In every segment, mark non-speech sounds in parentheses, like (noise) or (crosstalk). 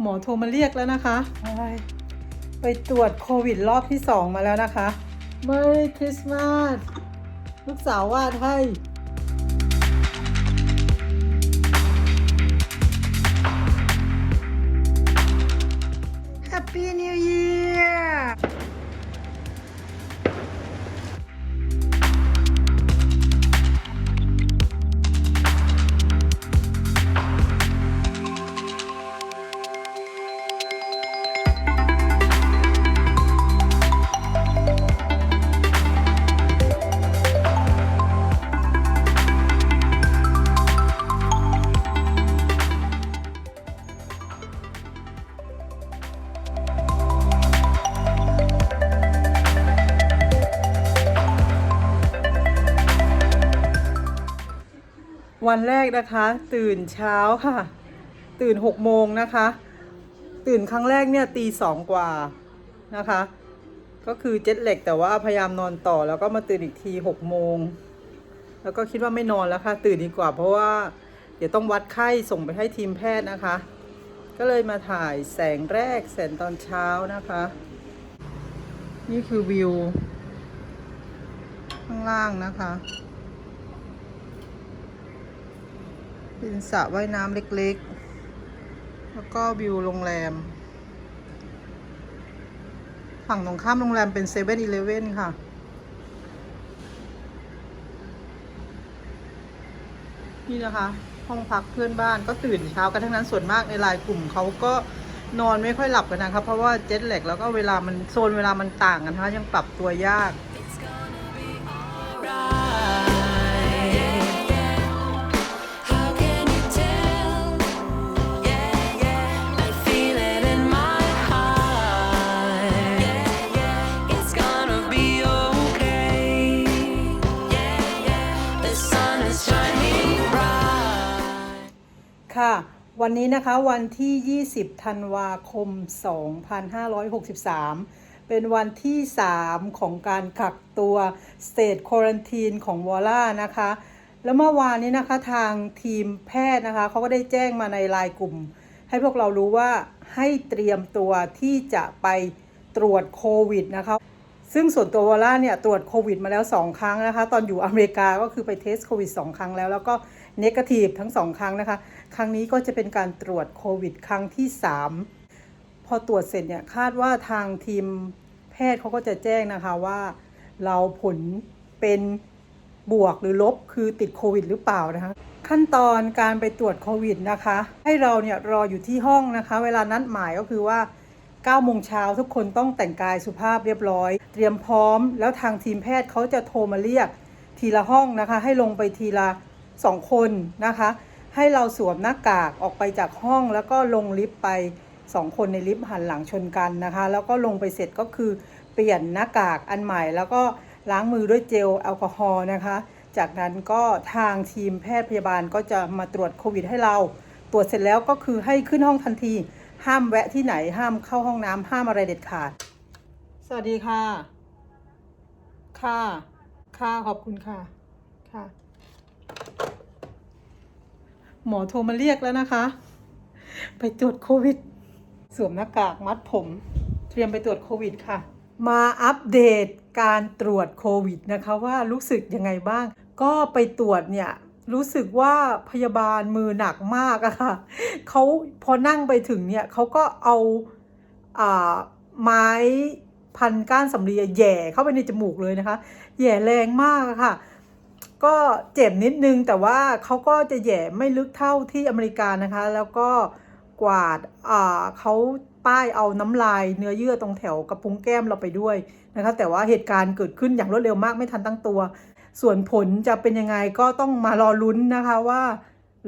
หมอโทรมาเรียกแล้วนะคะ ไปตรวจโควิดรอบที่สองมาแล้วนะคะ Merry Christmas ลูกสาววาดให้ วันแรกนะคะ ตื่นเช้าค่ะ ตื่นหกโมงนะคะ ตื่นครั้งแรกเนี่ยตีสองกว่านะคะ ก็คือเจ็ตเหล็กแต่ว่าพยายามนอนต่อแล้วก็มาตื่นอีกทีหกโมงแล้วก็คิดว่าไม่นอนแล้วค่ะ ตื่นดีกว่า เพราะว่าเดี๋ยวต้องวัดไข้ส่งไปให้ทีมแพทย์นะคะ ก็เลยมาถ่ายแสงแรกแสงตอนเช้านะคะ นี่คือวิว ข้างล่างนะคะ เป็นสระว่ายน้ำเล็กๆ แล้วก็วิวโรงแรม ฝั่งตรงข้ามโรงแรมเป็นเซเว่นอีเลเว่นค่ะ นี่นะคะ ห้องพักเพื่อนบ้านก็ตื่นเช้ากันทั้งนั้นส่วนมากในไลน์กลุ่มเขาก็นอนไม่ค่อยหลับกันนะครับ เพราะว่าเจ็ตแลกแล้วก็เวลามันโซนเวลามันต่างกันนะคะยังปรับตัวยาก วันนี้นะคะวันที่ 20 ธันวาคม 2563 เป็นวันที่ 3 ของการกักตัว State Quarantine ของวอล่านะคะ แล้วเมื่อวานนี้นะคะทางทีมแพทย์นะคะเขาก็ได้แจ้งมาในไลน์กลุ่ม ให้พวกเรารู้ว่าให้เตรียมตัวที่จะไปตรวจโควิดนะคะ ซึ่งส่วนตัววอล่าเนี่ยตรวจโควิดมาแล้ว 2 ครั้งนะคะ ตอนอยู่อเมริกาก็คือไปเทสโควิด 2 ครั้งแล้ว แล้วก็เนกาทีฟทั้ง 2 ครั้งนะคะ ครั้งนี้ก็จะเป็นการตรวจโควิด ครั้งที่ 3 พอตรวจเสร็จเนี่ยคาดว่าทางทีมแพทย์เขาก็จะแจ้งนะคะว่าเราผลเป็นบวกหรือลบคือติดโควิดหรือเปล่านะคะ ขั้นตอนการไปตรวจโควิดนะคะ ให้เราเนี่ยรออยู่ที่ห้องนะคะ เวลานัดหมายก็คือว่า 9โมงเช้าทุกคนต้องแต่งกายสุภาพเรียบร้อย เตรียมพร้อม แล้วทางทีมแพทย์เขาจะโทรมาเรียกทีละห้องนะคะ ให้ลงไปทีละ 2 คนนะคะ ให้เราสวมหน้ากากออกไปจากห้องแล้วก็ลงลิฟต์ไป 2 คนในลิฟต์หันหลังชนกันนะคะ แล้วก็ลงไปเสร็จก็คือเปลี่ยนหน้ากากอันใหม่ แล้วก็ล้างมือด้วยเจลแอลกอฮอล์นะคะ จากนั้นก็ทางทีมแพทย์พยาบาลก็จะมาตรวจโควิดให้เรา ตรวจเสร็จแล้วก็คือให้ขึ้นห้องทันที ห้ามแวะที่ไหนห้ามเข้าห้องน้ำห้ามอะไรเด็ดขาด สวัสดีค่ะ ค่ะ ค่ะ ขอบคุณค่ะ ค่ะ หมอโทรมาเรียกแล้วนะคะ ไปตรวจโควิด สวมหน้ากากมัดผม เตรียมไปตรวจโควิดค่ะ มาอัปเดตการตรวจโควิดนะคะว่ารู้สึกยังไงบ้าง ก็ไปตรวจเนี่ย รู้สึกว่าพยาบาลมือหนักมากอะค่ะเขาพอนั่งไปถึงเนี่ยเขาก็เอาอ่าไม้พันก้านสำลีแย่เข้าไปในจมูกเลยนะคะแย่แรงมากอะค่ะ ก็เจ็บนิดนึงแต่ว่าเขาก็จะแย่ไม่ลึกเท่าที่อเมริกานะคะ แล้วก็กวาดอ่าเขาป้ายเอาน้ำลายเนื้อเยื่อตรงแถวกระพุ้งแก้มเราไปด้วยนะคะ แต่ว่าเหตุการณ์เกิดขึ้นอย่างรวดเร็วมากไม่ทันตั้งตัว ส่วนผลจะเป็นยังไงก็ต้องมารอลุ้นนะคะว่า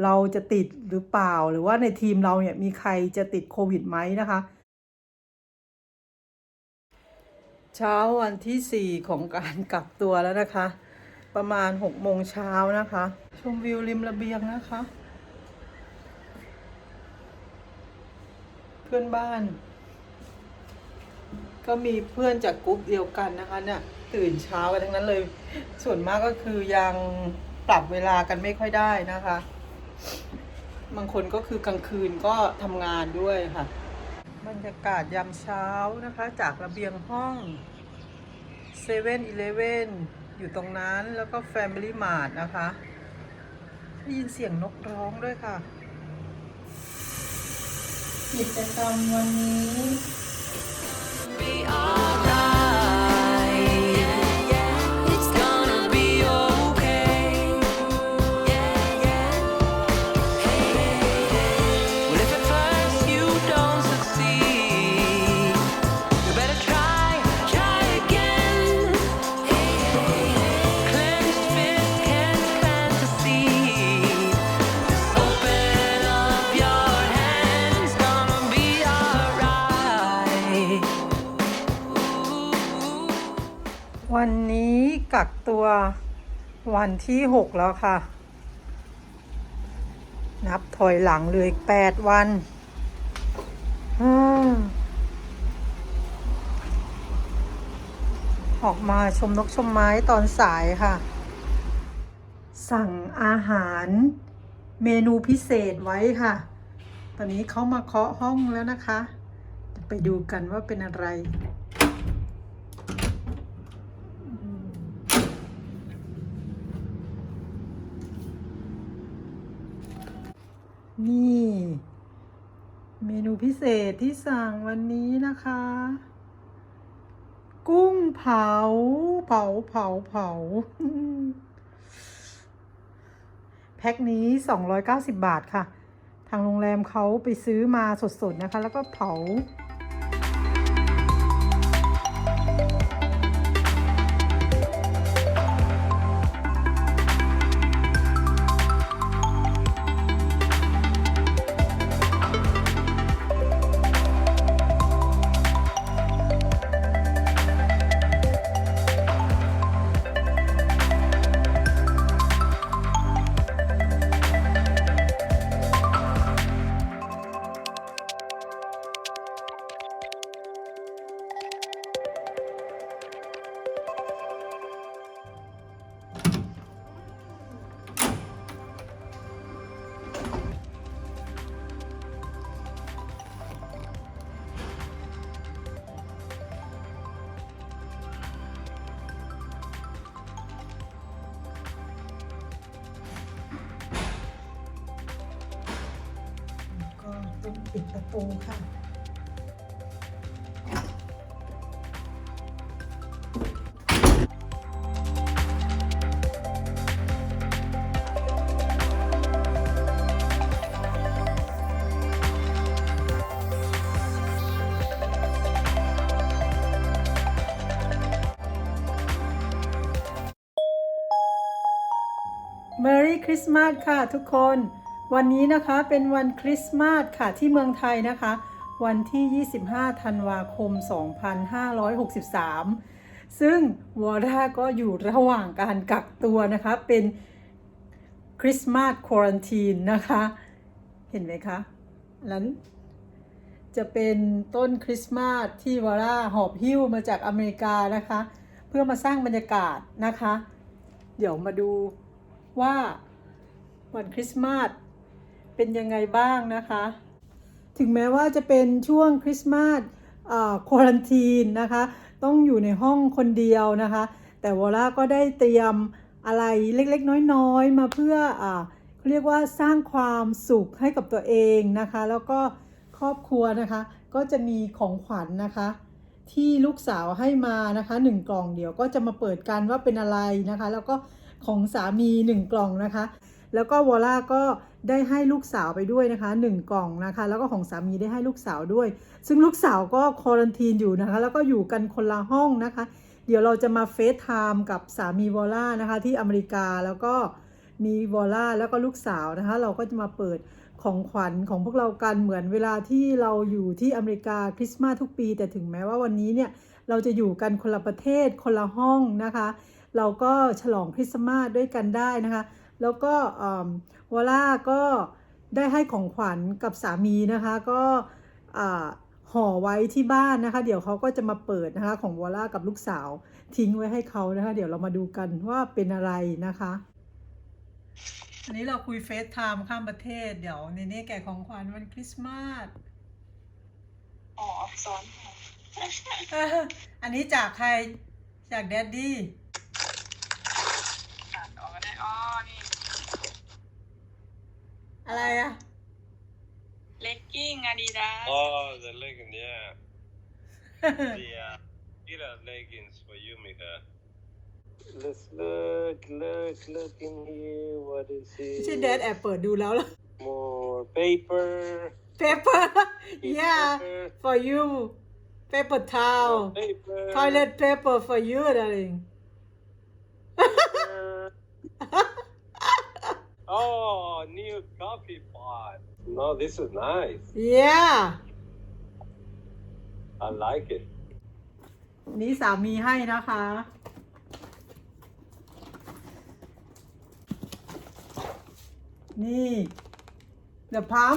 เราจะติดหรือเปล่า หรือว่าในทีมเราเนี่ยมีใครจะติดโควิดไหมนะคะ เช้าวันที่ 4 ของการกักตัวแล้วนะคะ ประมาณ6โมงเช้านะคะ ชมวิวริมระเบียงนะคะ เพื่อนบ้าน ก็มีเพื่อนจากกลุ่มเดียวกันนะคะเนี่ย ตื่นเช้ากันทั้งนั้นเลย ส่วนมากก็คือยังปรับเวลากันไม่ค่อยได้นะคะ บางคนก็คือกลางคืนก็ทำงานด้วยค่ะ บรรยากาศยามเช้านะคะ จากระเบียงห้องเซเว่นอีเลเว่นอยู่ตรงนั้นแล้วก็ Family Mart นะคะได้ยินเสียงนกร้องด้วยค่ะ กิจกรรมวันนี้ วันที่หกแล้วค่ะ นับถอยหลังเหลยแปดวันอออกมาชมนกชมไม้ตอนสายค่ะ สั่งอาหารเมนูพิเศษไว้ค่ะ ตอนนี้เขามาเคาะห้องแล้วนะคะจะไปดูกันว่าเป็นอะไร นี่ เมนูพิเศษที่สั่งวันนี้นะคะ กุ้งเผา เผาเผาเผา แพ็คนี้ 290 บาทค่ะ ทางโรงแรมเขาไปซื้อมาสดๆนะคะ แล้วก็เผา ปิดประตูค่ะ Merry Christmas ค่ะทุกคน วันนี้นะคะเป็นวันคริสต์มาสค่ะที่เมืองไทยนะคะ วันที่ 25 ธันวาคม 2563 ซึ่งวอร่าก็อยู่ระหว่างการกักตัวนะคะ เป็นคริสต์มาสควอนตีนนะคะ เห็นไหมคะนั้นจะเป็นต้นคริสต์มาสที่วอร่าหอบหิ้วมาจากอเมริกานะคะ เพื่อมาสร้างบรรยากาศนะคะ เดี๋ยวมาดูว่าวันคริสต์มาส เป็นยังไงบ้างนะคะ ถึงแม้ว่าจะเป็นช่วงคริสต์มาสควอลันทีนนะคะ ต้องอยู่ในห้องคนเดียวนะคะ แต่วอล่าก็ได้เตรียมอะไรเล็กๆ น้อยๆ มาเพื่ออเขาเรียกว่าสร้างความสุขให้กับตัวเองนะคะ แล้วก็ครอบครัวนะคะ ก็จะมีของขวัญนะคะ ที่ลูกสาวให้มานะคะหนึ่งกล่องเดี๋ยวก็จะมาเปิดกันว่าเป็นอะไรนะคะ แล้วก็ของสามีหนึ่งกล่องนะคะ แล้วก็วอล่าก็ได้ให้ลูกสาวไปด้วยนะคะหนึ่งกล่องนะคะ แล้วก็ของสามีได้ให้ลูกสาวด้วย ซึ่งลูกสาวก็ควอรันทีนอยู่นะคะ แล้วก็อยู่กันคนละห้องนะคะ เดี๋ยวเราจะมาเฟซไทม์กับสามีวอล่านะคะที่อเมริกาแล้วก็มีวอล่าแล้วก็ลูกสาวนะคะ เราก็จะมาเปิดของขวัญของพวกเรากันเหมือนเวลาที่เราอยู่ที่อเมริกาคริสต์มาสทุกปี แต่ถึงแม้ว่าวันนี้เนี่ยเราจะอยู่กันคนละประเทศคนละห้องนะคะ เราก็ฉลองคริสต์มาสด้วยกันได้นะคะ แล้วก็อืมวอล่าก็ได้ให้ของขวัญกับสามีนะคะก็อ่าห่อไว้ที่บ้านนะคะ เดี๋ยวเขาก็จะมาเปิดนะคะของวอล่ากับลูกสาวทิ้งไว้ให้เขานะคะ เดี๋ยวเรามาดูกันว่าเป็นอะไรนะคะ อันนี้เราคุยเฟซไทม์ข้ามประเทศ เดี๋ยวในนี้แก่ของขวัญวันคริสต์มาสอ๋อซ้อนเอ้ออันนี้จากใครจากแดดดี้ อะไรอะ เลกกิ้งอาดิดาส Oh, the leggings, yeah. the (laughs) uh, Adidas leggings for you, Mika. Let's look, look, look in here. What is ไม่ใช่ it? แดดแอบเปิดดูแล้วล่ะ More paper. (laughs) paper yeah paper, for you paper towel more paper. toilet paper for you darling (laughs) paper. Oh, new coffee pot. No, this is nice. yeah I like it. นี่สามีให้นะคะ นี่เดี๋ยวพัม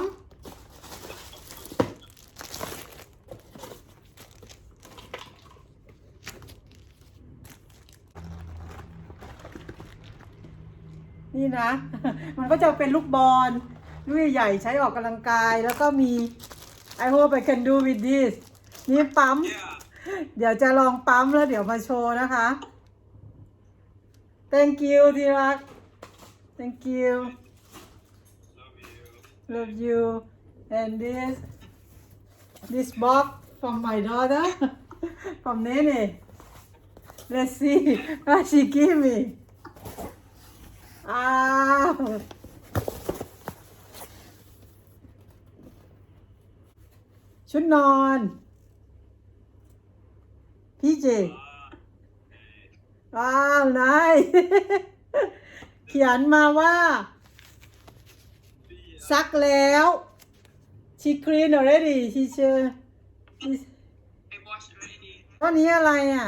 นี่นะ มันก็จะเป็นลูกบอลลูกใหญ่ๆใช้ออกกำลังกาย แล้วก็มี I hope I can do with this นี่ปั๊ม เดี๋ยวจะลองปั๊มแล้วเดี๋ยวมาโชว์นะคะ thank you ที่รัก thank you Love you. love you and this this box from my daughter from Nene let's see what she give me อ้าวชุดนอน พี่เจว้าวนายเขียนมาว่า ซักแล้ว she clean already she sure ไอ้วอชเลยดีวันนี้อะไรอะ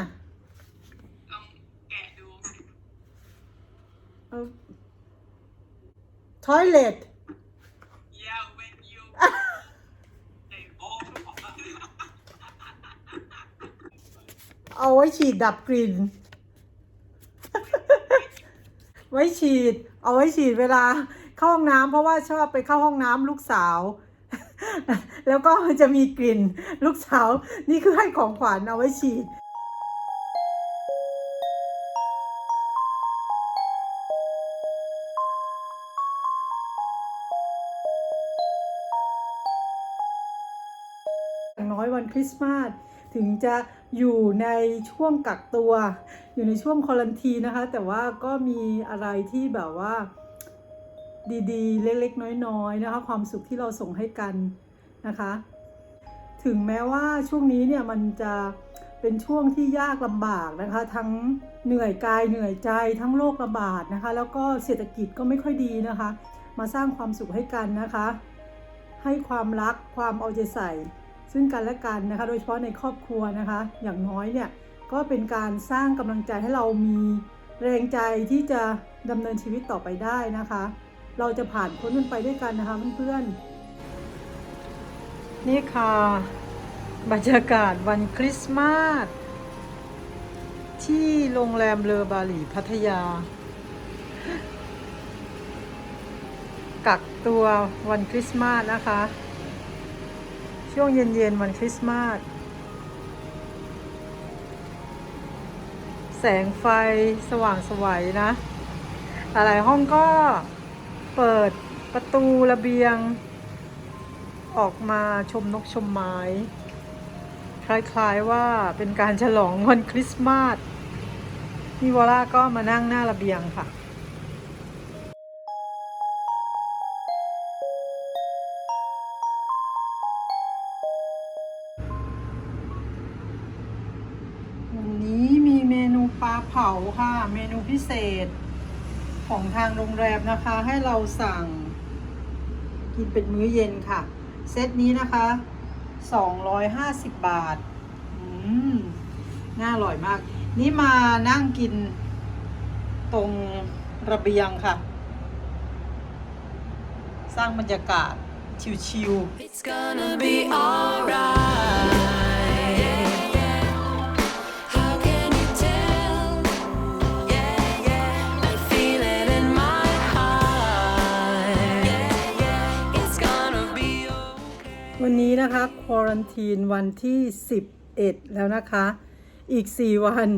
ลองแกะดู เอา toilet Yeah when you ไอ้โอ้เอาไว้ฉีดดับกลิ่น ไว้ฉีด เอาไว้ฉีดเวลาเข้าห้องน้ำเพราะว่าชอบไปเข้าห้องน้ำลูกสาว แล้วก็มันจะมีกลิ่นลูกสาว นี่คือให้ของขวัญเอาไว้ฉีด วันคริสต์มาสถึงจะอยู่ในช่วงกักตัว อยู่ในช่วงคอลันทีนะคะ แต่ว่าก็มีอะไรที่แบบว่าดีๆ เล็กๆ น้อยๆนะคะ ความสุขที่เราส่งให้กันนะคะ ถึงแม้ว่าช่วงนี้เนี่ยมันจะเป็นช่วงที่ยากลำบากนะคะ ทั้งเหนื่อยกายเหนื่อยใจทั้งโรคระบาดนะคะ แล้วก็เศรษฐกิจก็ไม่ค่อยดีนะคะ มาสร้างความสุขให้กันนะคะ ให้ความรักความเอาใจใส่ ซึ่งกันและกันนะคะ โดยเฉพาะในครอบครัวนะคะ อย่างน้อยเนี่ยก็เป็นการสร้างกำลังใจให้เรามีแรงใจที่จะดำเนินชีวิตต่อไปได้นะคะ เราจะผ่านพ้นมันไปด้วยกันนะคะเพื่อนๆนี่ค่ะ บรรยากาศวันคริสต์มาสที่โรงแรมเลอบาหลีพัทยา กักตัววันคริสต์มาสนะคะ ช่วงเย็นๆวันคริสต์มาสแสงไฟสว่างสวัยนะ หลายห้องก็เปิดประตูระเบียง ออกมาชมนกชมไม้ คล้ายๆว่าเป็นการฉลองวันคริสต์มาสนี่วอล่าก็มานั่งหน้าระเบียงค่ะาเผาค่ะ เมนูพิเศษของทางโรงแรมนะคะ ให้เราสั่ง กินเป็นมื้อเย็นค่ะ เซตนี้นะคะ 250 บาท อืม น่าอร่อยมาก นี่มานั่งกินตรงระเบียงค่ะ สร้างบรรยากาศชิวๆ นี้นะคะควอรันทีนวันที่ 11 แล้วนะคะ อีก 4 วัน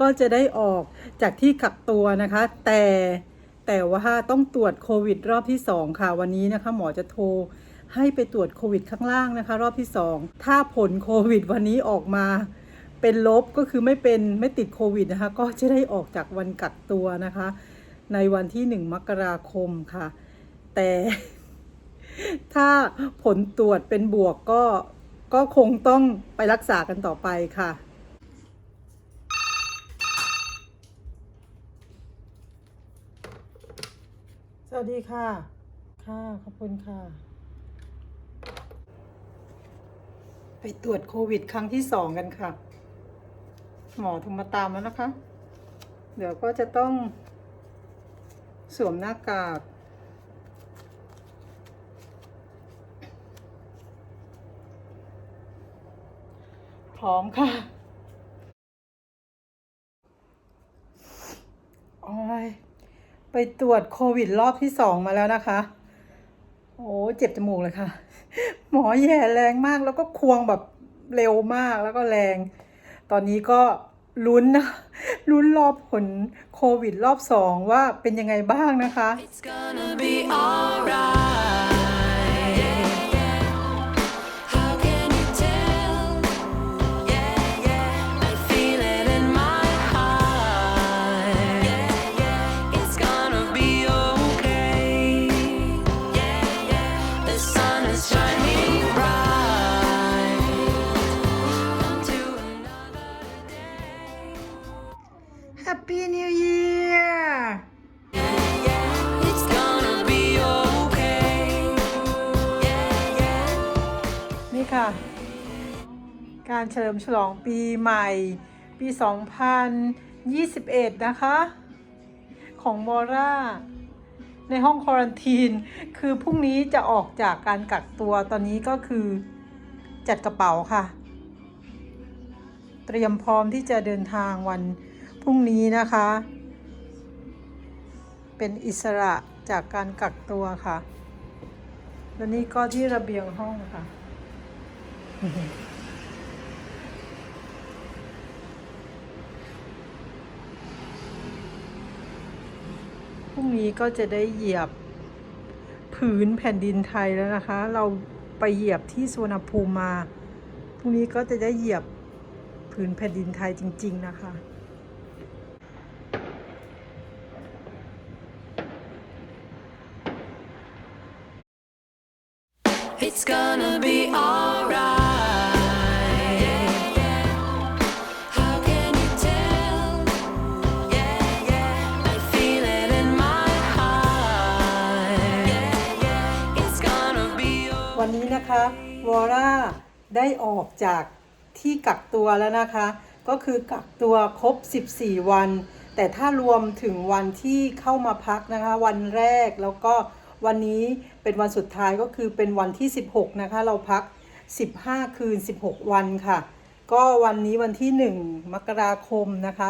ก็จะได้ออกจากที่กักตัวนะคะ แต่แต่ว่าต้องตรวจโควิดรอบที่ 2 ค่ะ วันนี้นะคะ หมอจะโทรให้ไปตรวจโควิดข้างล่างนะคะ รอบที่ 2 ถ้าผลโควิดวันนี้ออกมาเป็นลบก็คือไม่เป็นไม่ติดโควิดนะคะ ก็จะได้ออกจากวันกักตัวนะคะ ในวันที่ 1 มกราคมค่ะ แต่ ถ้าผลตรวจเป็นบวกก็ก็คงต้องไปรักษากันต่อไปค่ะ สวัสดีค่ะ ค่ะ ขอบคุณค่ะ ไปตรวจโควิดครั้งที่สองกันค่ะ หมอโทรมาตามแล้วนะคะ เดี๋ยวก็จะต้องสวมหน้ากาก อมค่ะโอ้ยไปตรวจโควิดรอบที่สองมาแล้วนะคะ โอ้เจ็บจมูกเลยค่ะ หมอแย่แรงมากแล้วก็ควงแบบเร็วมากแล้วก็แรง ตอนนี้ก็ลุ้นนะลุ้นรอบผลโควิดรอบสองว่าเป็นยังไงบ้างนะคะ Happy New Year It's gonna be okay. นี่ค่ะ การเฉลิมฉลองปีใหม่ ปี 2021 นะคะ ของบอร่า ในห้องควอรันทีน คือพรุ่งนี้จะออกจากการกักตัวตอนนี้ก็คือจัดกระเป๋าค่ะ เตรียมพร้อมที่จะเดินทางวัน พรุ่งนี้นะคะ เป็นอิสระจากการกักตัวค่ะ แล้วนี่ก็ที่ระเบียงห้องค่ะ พรุ่งนี้ก็จะได้เหยียบผืนแผ่นดินไทยแล้วนะคะ เราไปเหยียบที่สุวรรณภูมิมา พรุ่งนี้ก็จะได้เหยียบผืนแผ่นดินไทยจริง ๆ นะคะ It's gonna be alright. Yeah, yeah. How can you tell? Yeah, yeah. I feel it in my heart. Yeah, yeah. It's gonna be วันนี้นะคะวอร่าได้ออกจากที่กักตัวแล้วนะคะ ก็คือกักตัวครบ 14 วัน แต่ถ้ารวมถึงวันที่เข้ามาพักนะคะ วันแรกแล้วก็ วันนี้เป็นวันสุดท้ายก็คือเป็นวันที่ 16 นะคะ เราพัก 15 คืน 16 วันค่ะ ก็วันนี้วันที่ 1 มกราคมนะคะ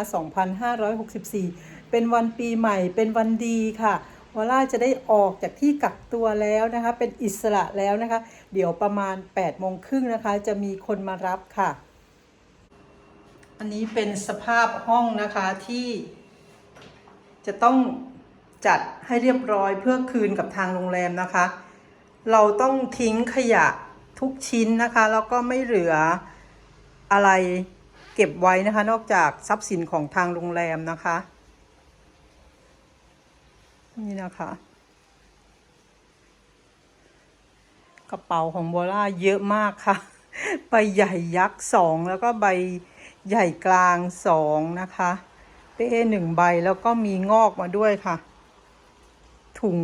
2564 เป็นวันปีใหม่ เป็นวันดีค่ะวอล่าจะได้ออกจากที่กักตัวแล้วนะคะ เป็นอิสระแล้วนะคะ เดี๋ยวประมาณ8โมงครึ่งนะคะ จะมีคนมารับค่ะ อันนี้เป็นสภาพห้องนะคะที่จะต้อง จัดให้เรียบร้อยเพื่อคืนกับทางโรงแรมนะคะ เราต้องทิ้งขยะทุกชิ้นนะคะ แล้วก็ไม่เหลืออะไรเก็บไว้นะคะ นอกจากทรัพย์สินของทางโรงแรมนะคะ นี่นะคะ กระเป๋าของโบล่าเยอะมากค่ะ ใบใหญ่ยักษ์สองแล้วก็ใบใหญ่กลางสองนะคะ เป้หนึ่งใบแล้วก็มีงอกมาด้วยค่ะ ถุง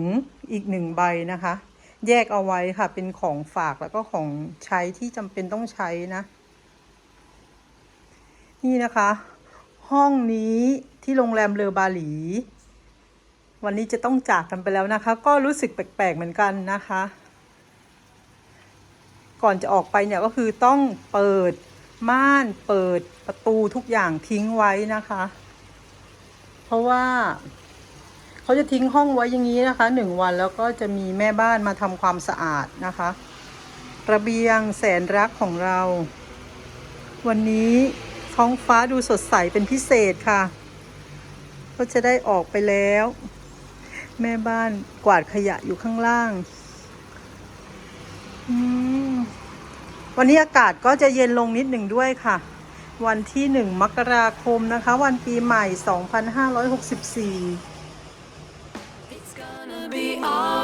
อีกหนึ่งใบนะคะ แยกเอาไว้ค่ะ เป็นของฝากแล้วก็ของใช้ที่จำเป็นต้องใช้นะ นี่นะคะ ห้องนี้ที่โรงแรมเลอบาหลี วันนี้จะต้องจากกันไปแล้วนะคะ ก็รู้สึกแปลกๆเหมือนกันนะคะ ก่อนจะออกไปเนี่ยก็คือต้องเปิดม่านเปิดประตูทุกอย่างทิ้งไว้นะคะ เพราะว่า เขาจะทิ้งห้องไว้อย่างนี้นะคะหนึ่งวันแล้วก็จะมีแม่บ้านมาทำความสะอาดนะคะ ระเบียงแสนรักของเรา วันนี้ท้องฟ้าดูสดใสเป็นพิเศษค่ะ ก็จะได้ออกไปแล้ว แม่บ้านกวาดขยะอยู่ข้างล่างวันนี้อากาศก็จะเย็นลงนิดหนึ่งด้วยค่ะ วันที่หนึ่งมกราคมนะคะ วันปีใหม่ 2564 It's gonna be alright.